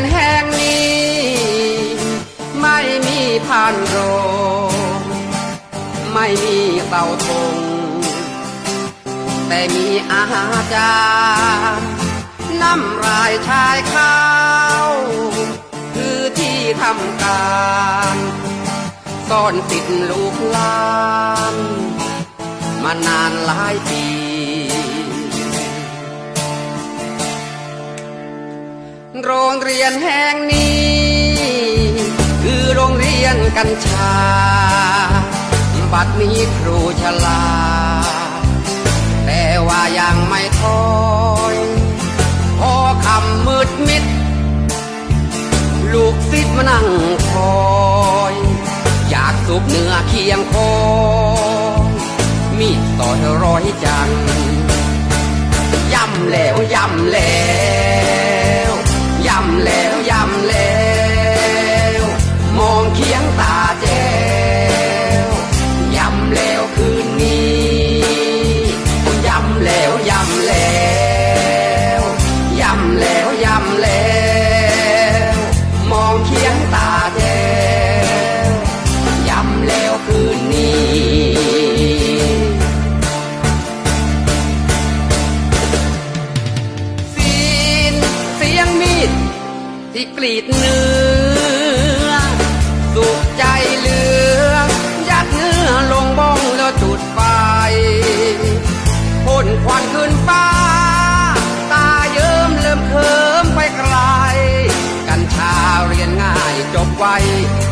นแห่งนี้ ไม่มีผ่านโรง ไม่มีเต่าทง แต่มีอาจารย์น้ำรายชายข้าว คือที่ทำการซ่อนติดลูกลาน มานานหลายปี โรงเรียนแห่งนี้ คือโรงเรียนกัญชา บัดนี้ครูชลา แต่ว่ายังไม่ถอยพอคำมืดมิด ลูกศิษย์มานั่งคอย อยากสุกเนื้อเคียงคอมีต่อยร้อยจันย้ำแล้วย้ำแล้ว ที่กรีดเนื้อ สุขใจเหลือ ยัดเนื้อลงบ้องแล้วจุดไฟพ่นควันขึ้นฟ้า ตาเยิ้มเริ่มเคิมไปไกล กัญชาเรียนง่ายจบไว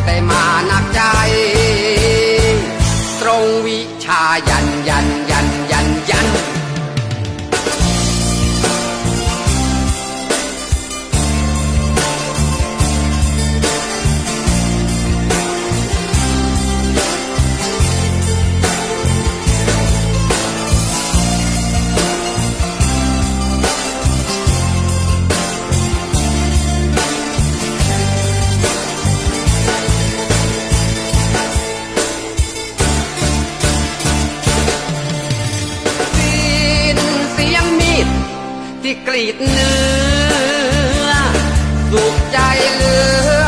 แต่มาหนักใจ ที่กรีดเนื้อ สุขใจเหลือ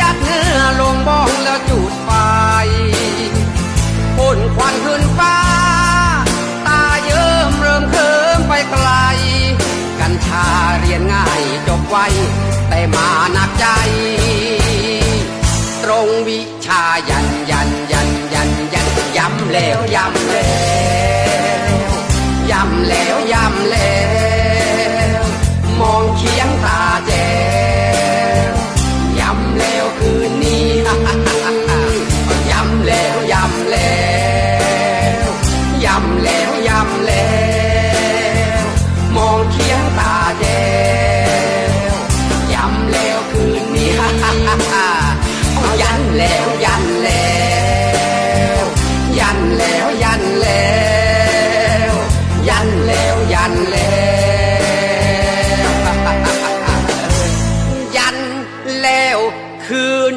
ยัดเนื้อลงบ้องแล้วจุดไฟพ่นควันขึ้นฟ้า ตาเยิ้มเริ่มเคิมไปไกล กัญชาเรียนง่ายจบไวแต่มาหนักใจ ตรงวิชายันยันยันยันยันย้ำแล้วย้ำแล้วย้ำแล้ว แล้วยันแล้ว ยันแล้วยันแล้วยันแล้วคืน